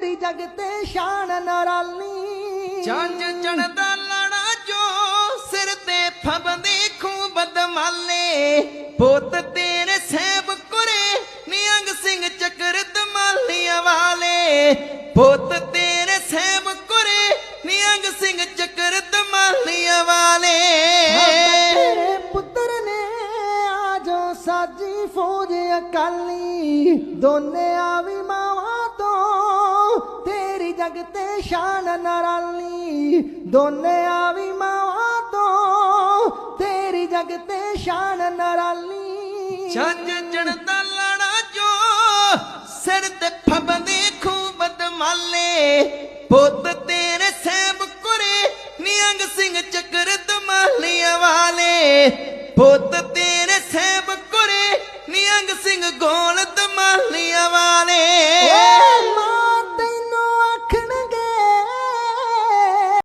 ਤੇਰੀ ਜਗ ਤੇ ਸ਼ਾਨ ਨਰਾਲੀ ਜੰਜ ਚੜਦਾ ਲੜਾ ਜੋ ਸਿਰ ਤੇ ਫਬਦੇ ਖੂਬ ਬਦਮਾਲੇ ਪੁੱਤ ਤੇਰੇ ਸਹਿਬ ਕੁਰੇ ਨਿਯੰਗ ਸਿੰਘ ਚੱਕਰ ਦਮਾਲੀਆਂ ਵਾਲੇ। ਪੁੱਤ ਤੇਰੇ ਸਹਿਬ ਕੁਰੇ ਨਿਯੰਗ ਸਿੰਘ ਚੱਕਰ ਦਮਾਲੀਆਂ ਵਾਲੇ। ਤੇਰੇ ਪੁੱਤਰ ਨੇ ਆਜੋ ਸਾਜੀ ਫੌਜ ਅਕਾਲੀ। ਦੋਨੇ ਤੋਂ ਜਗਤੇ ਸ਼ਾਨ ਨਰਾਲੀ, ਦੋਨੇ ਆਵੀ ਮਾਵਾ ਤੋਂ। ਤੇਰੀ ਜਗਤੇ ਸ਼ਾਨ ਨਰਾਲੀ। ਛੱਜ ਜਣਦਾ ਲੜਾ ਜੋ ਸਿਰ ਤੇ ਫਬਦੇ ਖੂਬ ਦਮਾਲੇ ਪੁੱਤ ਤੇਰੇ ਸੇਬ ਕੁਰੇ ਨਿਹੰਗ ਸਿੰਘ ਚੱਕਰ ਦਮਾਲੀਆਂ ਵਾਲੇ। ਪੁੱਤ ਤੇਰੇ ਸੇਬ ਕੁਰੇ ਨਿਹੰਗ ਸਿੰਘ ਗੋਲ ਦਮਾਲੀਆਂ